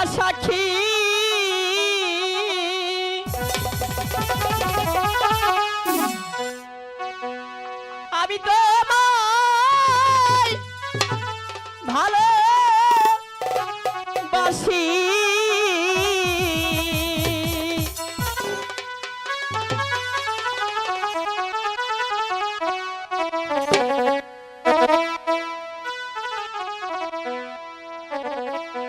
আর সাক্ষী। আমি তো ভালো বাসি জীবন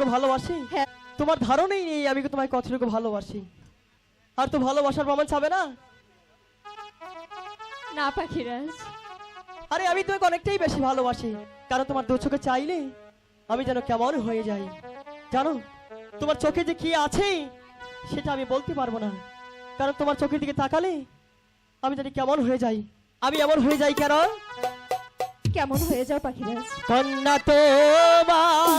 কতটুকু ভালোবাসি? হ্যাঁ। তোমার ধারণাই নেই আমি তোমায় কতটুকু ভালোবাসি। আর তো ভালোবাসার প্রমাণ চাবে না? না পাখিরাজ। আরে আমি তোমাকে অনেকটাই বেশি ভালোবাসি। কারণ তোমার দু চোখে চাইলে আমি যেন কেমন হয়ে যাই। জানো তোমার চোখে যে কি আছে সেটা আমি বলতে পারব না। কারণ তোমার চোখের দিকে তাকালে আমি জানি কেমন হয়ে যাই। আমি এমন হয়ে যাই কেন? কেমন হয়ে যাও পাখিরাজ। কন্যা তোমার